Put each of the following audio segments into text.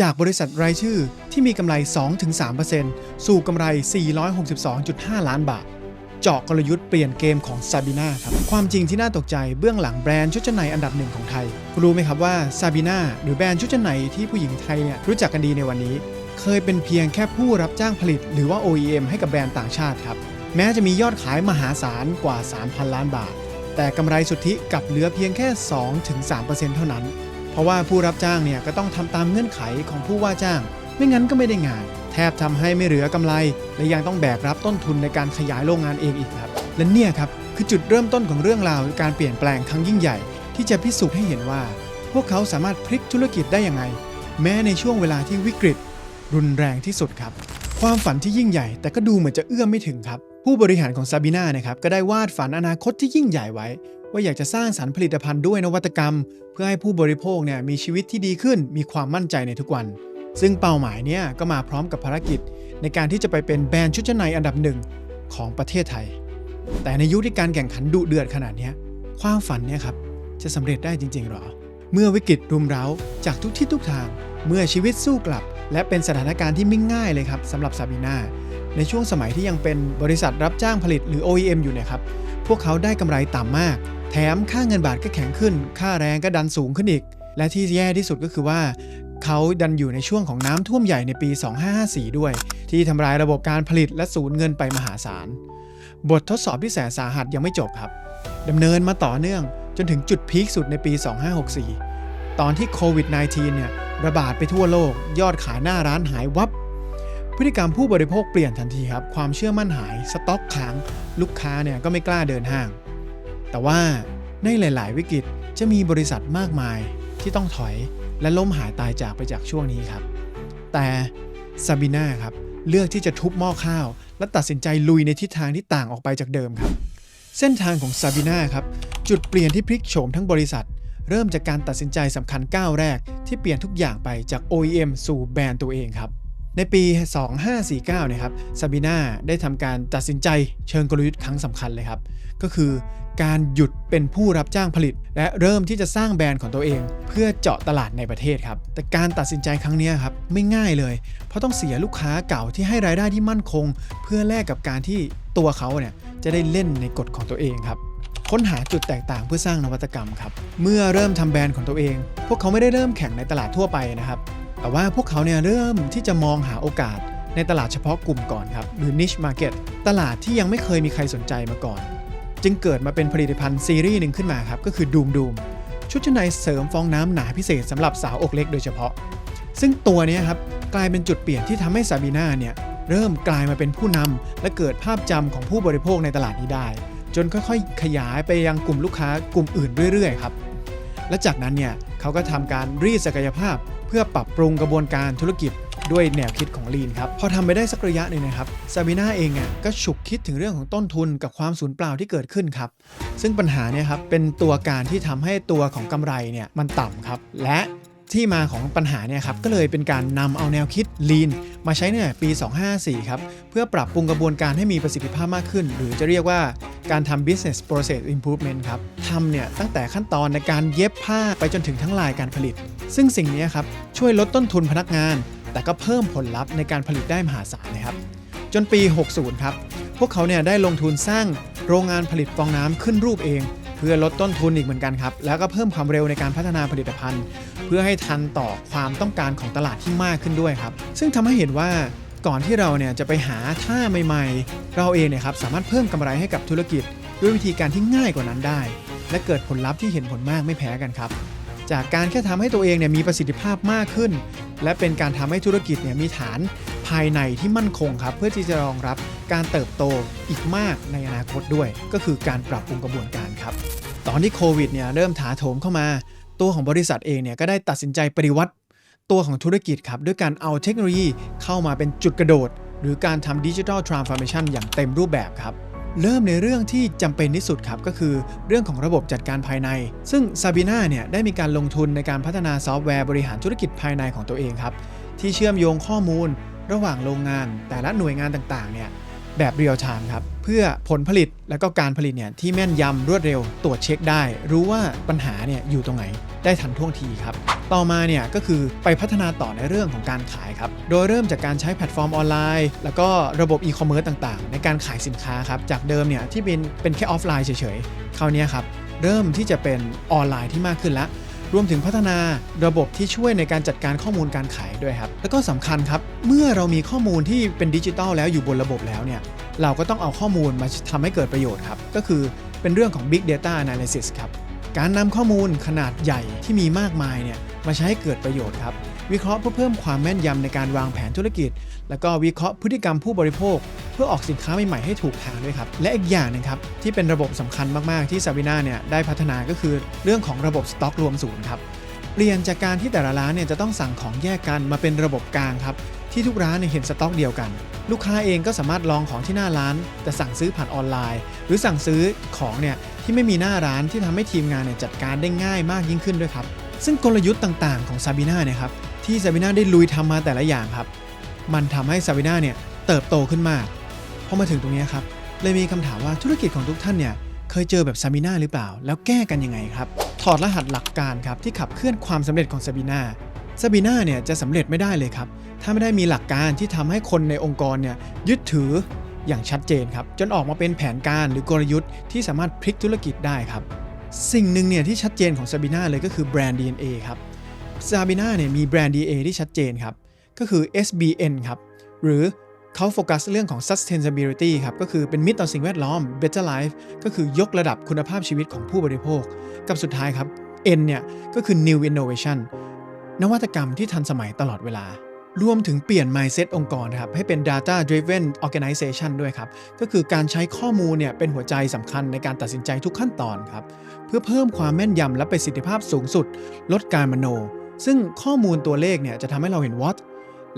จากบริษัทรายชื่อที่มีกำไร 2-3%สู่กำไร 462.5 ล้านบาท เจาะกลยุทธ์เปลี่ยนเกมของซาบีนาครับ ความจริงที่น่าตกใจเบื้องหลังแบรนด์ชุดชั้นในอันดับหนึ่งของไทยคุณรู้ไหมครับว่าซาบีนาหรือแบรนด์ชุดชั้นในที่ผู้หญิงไทยเนี่ยรู้จักกันดีในวันนี้ เคยเป็นเพียงแค่ผู้รับจ้างผลิต หรือว่า OEM ให้กับแบรนด์ต่างชาติครับ แม้จะมียอดขายมหาศาลกว่า 3,000 ล้านบาท แต่กำไรสุทธิกลับเหลือเพียงแค่ 2-3%เท่านั้น เพราะว่าผู้รับจ้างเนี่ยก็ต้องทำตามเงื่อนไขของผู้ว่าจ้าง ไม่งั้นก็ไม่ได้งาน แทบทำให้ไม่เหลือกำไร และยังต้องแบกรับต้นทุนในการขยายโรงงานเองอีกครับ และเนี่ยครับคือจุดเริ่มต้นของเรื่องราวการเปลี่ยนแปลงครั้งยิ่งใหญ่ ที่จะพิสูจน์ให้เห็นว่า พวกเขาสามารถพลิกธุรกิจได้ยังไงแม้ในช่วงเวลาที่วิกฤต รุนแรงที่สุดครับ ความฝันที่ยิ่งใหญ่ แต่ก็ดูเหมือนจะเอื้อมไม่ถึงครับ ผู้บริหารของซาบีนานะครับก็ได้วาดฝันอนาคตที่ยิ่งใหญ่ไว้ ว่าอยากจะสร้างสรรค์ผลิตภัณฑ์ด้วยนวัตกรรม เพื่อให้ผู้บริโภคเนี่ยมีชีวิตที่ดีขึ้น มีความมั่นใจในทุกวัน ซึ่งเป้าหมายเนี่ยก็มาพร้อมกับภารกิจ ในการที่จะไปเป็นแบรนด์ชุดชั้นในอันดับหนึ่งของประเทศไทย แต่ในยุคที่การแข่งขันดุเดือดขนาดนี้ความฝันเนี่ยครับจะสำเร็จได้จริงๆหรอ เมื่อวิกฤตรุมเร้าจากทุกทิศทุกทาง เมื่อชีวิตสู้กลับ และเป็นสถานการณ์ที่ไม่ง่ายเลยครับสำหรับซาบีนาในช่วงสมัยที่ยังเป็นบริษัทรับจ้างผลิตหรือ OEM อยู่เนี่ยครับ พวกเขาได้กำไรต่ำมาก แถมค่าเงินบาทก็แข็งขึ้น ค่าแรงก็ดันสูงขึ้นอีก และที่แย่ที่สุดก็คือว่า เขาดันอยู่ในช่วงของน้ำท่วมใหญ่ในปี 2554 ด้วย ที่ทำลายระบบการผลิตและสูญเงินไปมหาศาล บททดสอบที่แสนสาหัสยังไม่จบครับดำเนินมาต่อเนื่องจนถึงจุดพีคสุดในปี 2564 ตอนที่โควิด -19 เนี่ยระบาดไปทั่วโลก ยอดขายหน้าร้านหายวับ พฤติกรรมผู้บริโภคเปลี่ยนทันทีครับ ความเชื่อมั่นหาย สต็อกค้าง ลูกค้าเนี่ยก็ไม่กล้าเดินห้าง แต่ว่าในหลาย ๆ วิกฤตจะมีบริษัทมากมายที่ต้องถอยและล้มหายตายจากไปจากช่วงนี้ครับ แต่ซาบิน่าครับเลือกที่จะทุบหม้อข้าว และตัดสินใจลุยในทิศทางที่ต่างออกไปจากเดิมครับ เส้นทางของซาบิน่าครับจุดเปลี่ยนที่พลิกโฉมทั้งบริษัท เริ่มจากการตัดสินใจสำคัญก้าวแรก ที่เปลี่ยนทุกอย่างไปจาก OEM สู่แบรนด์ตัวเองครับ ในปี 2549นะครับซาบิน่าได้ทำการตัดสินใจเชิงกลยุทธ์ครั้งสำคัญเลยครับ ก็คือ การหยุดเป็นผู้รับจ้างผลิต และเริ่มที่จะสร้างแบรนด์ของตัวเอง เพื่อเจาะตลาดในประเทศครับ แต่การตัดสินใจครั้งนี้ครับไม่ง่ายเลย เพราะต้องเสียลูกค้าเก่าที่ให้รายได้ที่มั่นคง เพื่อแลกกับการที่ตัวเขาเนี่ยจะได้เล่นในกฎของตัวเองครับค้นหาจุดแตกต่างเพื่อสร้างนวัตกรรมครับ เมื่อเริ่มทำแบรนด์ของตัวเอง พวกเขาไม่ได้เริ่มแข่งในตลาดทั่วไปนะครับ แต่ว่าพวกเขาเนี่ยเริ่มที่จะมองหาโอกาสในตลาดเฉพาะกลุ่มก่อนครับหรือ niche market ตลาดที่ยังไม่เคยมีใครสนใจมาก่อน จึงเกิดมาเป็นผลิตภัณฑ์ซีรีส์หนึ่งขึ้นมาครับก็คือ Doom Doom ชุดชั้นในเสริมฟองน้ำหนาพิเศษสำหรับสาวอกเล็กโดยเฉพาะ ซึ่งตัวนี้ครับกลายเป็นจุดเปลี่ยนที่ทำให้ซาบีนาเนี่ยเริ่มกลายมาเป็นผู้นำและเกิดภาพจำของผู้บริโภคในตลาดนี้ได้ จนค่อยๆ ขยายไปยังกลุ่มลูกค้ากลุ่มอื่นเรื่อยๆครับและจากนั้นเนี่ยเขาก็ทำการรีดศักยภาพ พื่อปรับปรุงกระบวนการธุรกิจด้วยแนวคิดของลีนครับ พอทำไปได้สักระยะหนึ่งนะครับซาบีนาเองอะก็ฉุกคิดถึงเรื่องของต้นทุนกับความสูญเปล่าที่เกิดขึ้นครับ ซึ่งปัญหาเนี่ยครับเป็นตัวการที่ทำให้ตัวของกำไรเนี่ยมันต่ำครับ และที่มาของปัญหาเนี่ยครับก็เลยเป็นการนำเอาแนวคิด Lean มาใช้ในปี 254 ครับ เพื่อปรับปรุงกระบวนการให้มีประสิทธิภาพมากขึ้น หรือจะเรียกว่าการทำ business process improvement ครับทำเนี่ยตั้งแต่ขั้นตอนในการเย็บผ้าไปจนถึงทั้งลายการผลิต ซึ่งสิ่งนี้ครับ ช่วยลดต้นทุนพนักงาน แต่ก็เพิ่มผลลัพธ์ในการผลิตได้มหาศาลนะครับ จนปี 60 ครับ พวกเขาเนี่ยได้ลงทุนสร้างโรงงานผลิตฟองน้ำขึ้นรูปเอง เพื่อลดต้นทุนอีกเหมือนกันครับ แล้วก็เพิ่มความเร็วในการพัฒนาผลิตภัณฑ์ เพื่อให้ทันต่อความต้องการของตลาดที่มากขึ้นด้วยครับ ซึ่งทำให้เห็นว่าก่อนที่เราเนี่ยจะไปหาท่าใหม่ ๆ เราเองเนี่ยครับสามารถเพิ่มกำไรให้กับธุรกิจ ด้วยวิธีการที่ง่ายกว่านั้นได้ และเกิดผลลัพธ์ที่เห็นผลมากไม่แพ้กันครับ จากการแค่ทำให้ตัวเองเนี่ยมีประสิทธิภาพมากขึ้น และเป็นการทำให้ธุรกิจเนี่ยมีฐานภายในที่มั่นคงครับเพื่อที่จะรองรับการเติบโตอีกมากในอนาคตด้วย ก็คือการปรับปรุงกระบวนการครับ ตอนที่โควิดเนี่ยเริ่มถาโถมเข้ามา ตัวของบริษัทเองเนี่ยก็ได้ตัดสินใจปฏิวัติตัวของธุรกิจครับด้วยการเอาเทคโนโลยีเข้ามาเป็นจุดกระโดด หรือการทำดิจิทัลทรานส์ฟอร์เมชันอย่างเต็มรูปแบบครับ เริ่มในเรื่องที่จำเป็นที่สุดครับก็คือเรื่องของระบบจัดการภายใน ซึ่งซาบีนาเนี่ยได้มีการลงทุนในการพัฒนาซอฟต์แวร์บริหารธุรกิจภายในของตัวเองครับ ที่เชื่อมโยงข้อมูล ระหว่างโรงงานแต่ละหน่วยงานต่างๆเนี่ย แบบเรียลไทม์ครับเพื่อผลผลิตและก็การผลิตเนี่ยที่แม่นยำรวดเร็วตรวจเช็คได้ รู้ว่าปัญหาเนี่ยอยู่ตรงไหนได้ทันท่วงทีครับ ต่อมาเนี่ยก็คือไปพัฒนาต่อในเรื่องของการขายครับ โดยเริ่มจากการใช้แพลตฟอร์มออนไลน์ แล้วก็ระบบอีคอมเมิร์ซต่างๆ ในการขายสินค้าครับ จากเดิมเนี่ยที่เป็นเป็นแค่ออฟไลน์เฉยๆ คราวนี้ครับเริ่มที่จะเป็นออนไลน์ที่มากขึ้นแล้ว รวมถึงพัฒนาระบบที่ช่วยในการจัดการข้อมูลการขายด้วยครับ แล้วก็สำคัญครับ เมื่อเรามีข้อมูลที่เป็นดิจิทัลแล้วอยู่บนระบบแล้วเนี่ย เราก็ต้องเอาข้อมูลมาทำให้เกิดประโยชน์ครับ ก็คือเป็นเรื่องของ Big Data Analysis ครับ การนำข้อมูลขนาดใหญ่ที่มีมากมายเนี่ยมาใช้ให้เกิดประโยชน์ครับ วิเคราะห์เพื่อเพิ่มความแม่นยำในการวางแผนธุรกิจ แล้วก็วิเคราะห์พฤติกรรมผู้บริโภค เพื่อออกสินค้าใหม่ๆให้ถูกทางด้วยครับ และอีกอย่างนึงครับที่เป็นระบบสำคัญมากๆที่ซาบิน่าเนี่ยได้พัฒนาก็คือเรื่องของระบบสต็อกรวมศูนย์ครับเปลี่ยนจากการที่แต่ละร้านเนี่ยจะต้องสั่งของแยกกันมาเป็นระบบกลางครับที่ทุกร้านเนเห็นสต็อกเดียวกัน ลูกค้าเองก็สามารถลองของที่หน้าร้าน แต่สั่งซื้อผ่านออนไลน์ หรือสั่งซื้อของเนี่ยที่ไม่มีหน้าร้านที่ทำให้ทีมงานเนี่ยจัดการได้ง่ายมากยิ่งขึ้นด้วยครับ ซึ่งกลยุทธ์ต่างๆของซาบิน่าเนี่ยครับ ที่ซาบิน่าได้ลุยทำมาแต่ละอย่างครับ มันทำให้ซาบิน่าเนี่ยเติบโตขึ้นมากพอมาถึงตรงนี้ครับเลยมีคำถามว่าธุรกิจของทุกท่านเนี่ยเคยเจอแบบซาบิน่าหรือเปล่า แล้วแก้กันยังไงครับ ถอดรหัสหลักการครับที่ขับเคลื่อนความสำเร็จของซาบิน่าซาบิน่าเนี่ยจะสำเร็จไม่ได้เลยครับ ถ้าไม่ได้มีหลักการที่ทำให้คนในองค์กรเนี่ยยึดถืออย่างชัดเจนครับ จนออกมาเป็นแผนการหรือกลยุทธ์ที่สามารถพลิกธุรกิจได้ครับ สิ่งหนึ่งเนี่ยที่ชัดเจนของซาบิน่าเลยก็คือแบรนด์ DNA ครับ ซาบิน่าเนี่ยมีแบรนด์ DNA ที่ชัดเจนครับ ก็คือ SBN ครับ หรือเขาโฟกัสเรื่องของ sustainability ครับ ก็คือเป็นมิตรต่อสิ่งแวดล้อม better life ก็คือยกระดับคุณภาพชีวิตของผู้บริโภค กับสุดท้ายครับ N เนี่ยก็คือ new innovation นวัตกรรมที่ทันสมัยตลอดเวลารวมถึงเปลี่ยน mindset องค์กรครับ ให้เป็น data driven organization ด้วยครับ ก็คือการใช้ข้อมูลเนี่ยเป็นหัวใจสำคัญในการตัดสินใจทุกขั้นตอนครับ เพื่อเพิ่มความแม่นยำและประสิทธิภาพสูงสุด ลดการมโน ซึ่งข้อมูลตัวเลขเนี่ยจะทำให้เราเห็น what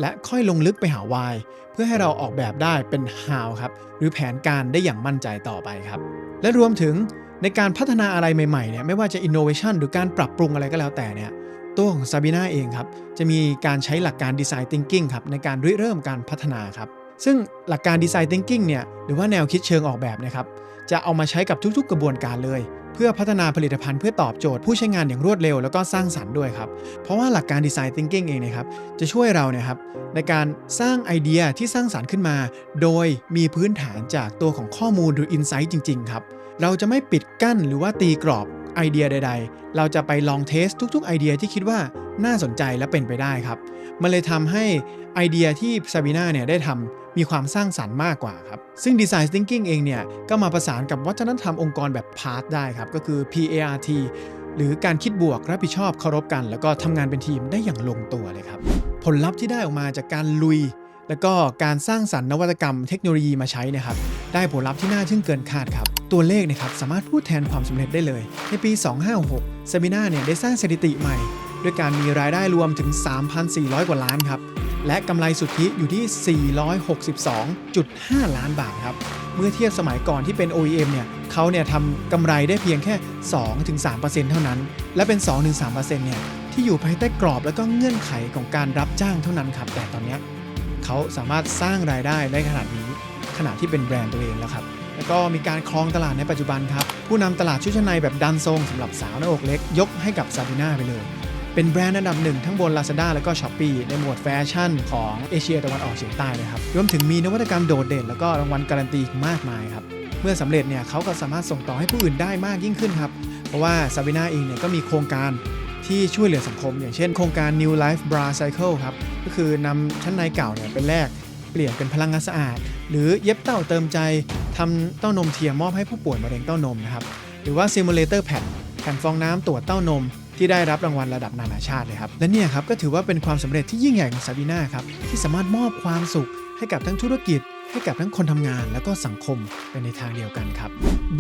และค่อยลงลึกไปหา why เพื่อให้เราออกแบบได้เป็น how ครับ หรือแผนการได้อย่างมั่นใจต่อไปครับ และรวมถึงในการพัฒนาอะไรใหม่ๆเนี่ยไม่ว่าจะ innovation หรือการปรับปรุงอะไรก็แล้วแต่เนี่ยตัวของซาบิน่าเองครับ จะมีการใช้หลักการ Design Thinking ครับในการริเริ่มการพัฒนาครับ ซึ่งหลักการ Design Thinking เนี่ยหรือว่าแนวคิดเชิงออกแบบนะครับจะเอามาใช้กับทุกๆ กระบวนการเลย เพื่อพัฒนาผลิตภัณฑ์เพื่อตอบโจทย์ผู้ใช้งานอย่างรวดเร็วแล้วก็สร้างสรรค์ด้วยครับ เพราะว่าหลักการ Design Thinking เองนะครับจะช่วยเราเนี่ยครับในการสร้างไอเดียที่สร้างสรรค์ขึ้นมา โดยมีพื้นฐานจากตัวของข้อมูลหรือ Insight จริงๆครับเราจะไม่ปิดกั้นหรือว่าตีกรอบไอเดียใด ๆ เราจะไปลองเทสทุก ๆ ไอเดียที่คิดว่าน่าสนใจและเป็นไปได้ครับ มันเลยทำให้ไอเดียที่ซาบีนาเนี่ยได้ทำ มีความสร้างสรรค์มากกว่าครับ ซึ่ง Design Thinking เองเนี่ย ก็มาประสานกับวัฒนธรรมองค์กรแบบ PART ได้ครับ ก็คือ PART หรือการคิดบวกรับผิดชอบเคารพกัน แล้วก็ทำงานเป็นทีมได้อย่างลงตัวเลยครับ ผลลัพธ์ที่ได้ออกมาจากการลุย แล้วก็การสร้างสรรค์นวัตกรรมเทคโนโลยีมาใช้นะครับได้ผลลัพธ์ที่น่าทึ่งเกินคาดครับตัวเลขนะครับสามารถพูดแทนความสำเร็จได้เลย ในปี 2566 s e m i n a เนี่ยได้สร้างสถิติใหม่ ด้วยการมีรายได้รวมถึง 3,400 กว่าล้านครับ และกำไรสุทธิอยู่ที่ 462.5 ล้านบาทครับ เมื่อเทียบสมัยก่อนที่เป็น OEM เนี่ยเขาเนี่ยทำกำไรได้เพียงแค่ 2-3%เท่านั้น และเป็น 2-3%เนี่ยที่อยู่ภายใต้กรอบแล้วก็เงื่อนไขของการรับจ้างเท่านั้นครับ แต่ตอนนี้เขาสามารถสร้างรายได้ได้ขนาดนี้ขณะที่เป็นแบรนด์ตัวเองแล้วครับแล้วก็มีการครองตลาดในปัจจุบันครับ ผู้นำตลาดชุดชั้นในแบบดันทรงสำหรับสาวหน้าอกเล็ก ยกให้กับซาบิน่าไปเลย เป็นแบรนด์อันดับหนึ่งทั้งบน Lazada แล้วก็ s h อ p e e ในหมวดแฟชั่นของเอเชียตะวันออกเฉียงใต้เลยครับรวมถึงมีนวัตกรรมโดดเด่น แล้วก็รางวัลการันตีมากมายครับเมื่อสำเร็จเนี่ยเขาก็สามารถส่งต่อให้ผู้อื่นได้มากยิ่งขึ้นครับเพราะว่าซาบิน่าเองเนี่ยก็มีโครงการที่ช่วยเหลือสังคม อย่างเช่นโครงการ New Life Bra Cycle ครับก็คือนำชั้นในเก่าเนี่ยเป็นแลกเปลี่ยนเป็นพลังงานสะอาด หรือเย็บเต้าเติมใจทำเต้านมเทียมมอบให้ผู้ป่วยมะเร็งเต้านมนะครับหรือว่า Simulator แผ่นแผ่นฟองน้ำตรวจเต้านม ที่ได้รับรางวัลระดับนานาชาติเลยครับ และเนี่ยครับก็ถือว่าเป็นความสำเร็จที่ยิ่งใหญ่ของซาบีนาครับที่สามารถมอบความสุขให้กับทั้งธุรกิจให้กับทั้งคนทำงานแล้วก็สังคมไปในทางเดียวกันครับ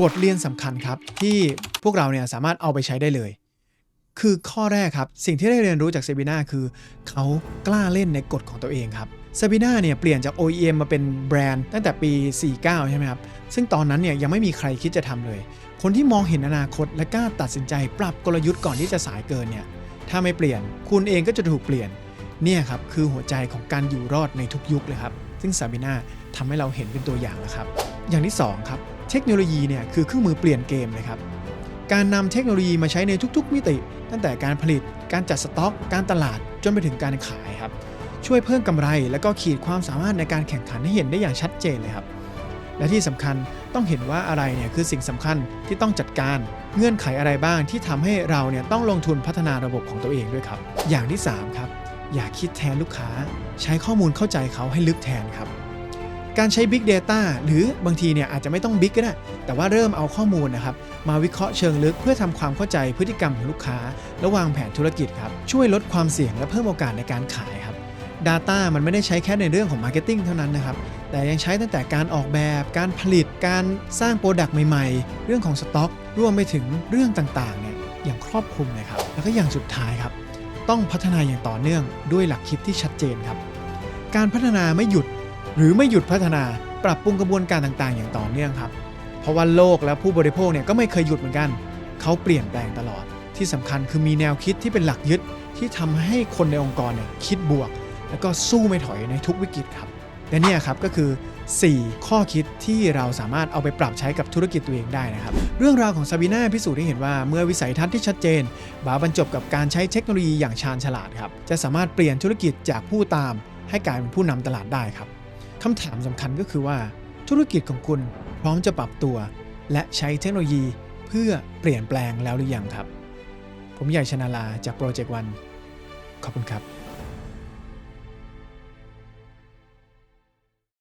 บทเรียนสำคัญครับที่พวกเราเนี่ยสามารถเอาไปใช้ได้เลย คือข้อแรกครับ สิ่งที่ได้เรียนรู้จากเซบีนาคือเขากล้าเล่นในกฎของตัวเองครับเซบีนาเนี่ยเปลี่ยนจาก OEM มาเป็นแบรนด์ตั้งแต่ปี 49 ใช่ไหมครับ ซึ่งตอนนั้นเนี่ยยังไม่มีใครคิดจะทำเลย คนที่มองเห็นอนาคตและกล้าตัดสินใจปรับกลยุทธ์ก่อนที่จะสายเกินเนี่ยถ้าไม่เปลี่ยน คุณเองก็จะถูกเปลี่ยนเนี่ยครับคือหัวใจของการอยู่รอดในทุกยุคเลยครับ ซึ่งซาบิน่าทำให้เราเห็นเป็นตัวอย่างแล้วครับ อย่างที่2ครับเทคโนโลยีเนี่ยคือเครื่องมือเปลี่ยนเกมเลยครับการนำเทคโนโลยีมาใช้ในทุก ๆ มิติ ตั้งแต่การผลิตการจัดสต็อก การตลาดจนไปถึงการขายครับช่วยเพิ่มกำไร และก็ขีดความสามารถในการแข่งขันให้เห็นได้อย่างชัดเจนเลยครับและที่สำคัญ ต้องเห็นว่าอะไรเนี่ยคือสิ่งสำคัญที่ต้องจัดการ เงื่อนไขอะไรบ้างที่ทำให้เราเนี่ยต้องลงทุนพัฒนาระบบของตัวเองด้วยครับ อย่างที่ 3 ครับ อย่าคิดแทนลูกค้า ใช้ข้อมูลเข้าใจเขาให้ลึกแทนครับ การใช้ Big Data หรือบางทีเนี่ยอาจจะไม่ต้อง Big ก็ได้แต่ว่าเริ่มเอาข้อมูลนะครับมาวิเคราะห์เชิงลึกเพื่อทำความเข้าใจพฤติกรรมของลูกค้า และวางแผนธุรกิจครับช่วยลดความเสี่ยงและเพิ่มโอกาสในการขายครับ Data มันไม่ได้ใช้แค่ในเรื่องของ Marketing เท่านั้นนะครับ แต่ยังใช้ตั้งแต่การออกแบบ การผลิตการสร้างโปรดักต์ใหม่ๆ เรื่องของสต็อกรวมไปถึงเรื่องต่างๆเนี่ยอย่างครอบคลุมเลยครับ แล้วก็อย่างสุดท้ายครับ ต้องพัฒนาอย่างต่อเนื่องด้วยหลักคิดที่ชัดเจนครับ การพัฒนาไม่หยุดหรือไม่หยุดพัฒนาปรับปรุงกระบวนการต่างๆ อย่างต่อเนื่องครับ เพราะว่าโลกและผู้บริโภคเนี่ยก็ไม่เคยหยุดเหมือนกัน เขาเปลี่ยนแปลงตลอด ที่สำคัญคือมีแนวคิดที่เป็นหลักยึดที่ทำให้คนในองค์กรเนี่ยคิดบวก แล้วก็สู้ไม่ถอยในทุกวิกฤตครับ และเนี่ยครับก็คือ 4 ข้อคิดที่เราสามารถเอาไปปรับใช้กับธุรกิจตัวเองได้นะครับ เรื่องราวของซาบีนาพิสูจน์ให้เห็นว่าเมื่อวิสัยทัศน์ที่ชัดเจน บาบรรจบกับการใช้เทคโนโลยีอย่างชาญฉลาดครับจะสามารถเปลี่ยนธุรกิจจากผู้ตาม ให้กลายเป็นผู้นำตลาดได้ครับคำถามสำคัญก็คือว่า ธุรกิจของคุณพร้อมจะปรับตัว และใช้เทคโนโลยี เพื่อเปลี่ยนแปลงแล้วหรือยังครับ ผมใหญ่ชนาลาจากโปรเจกต์วันขอบคุณครับ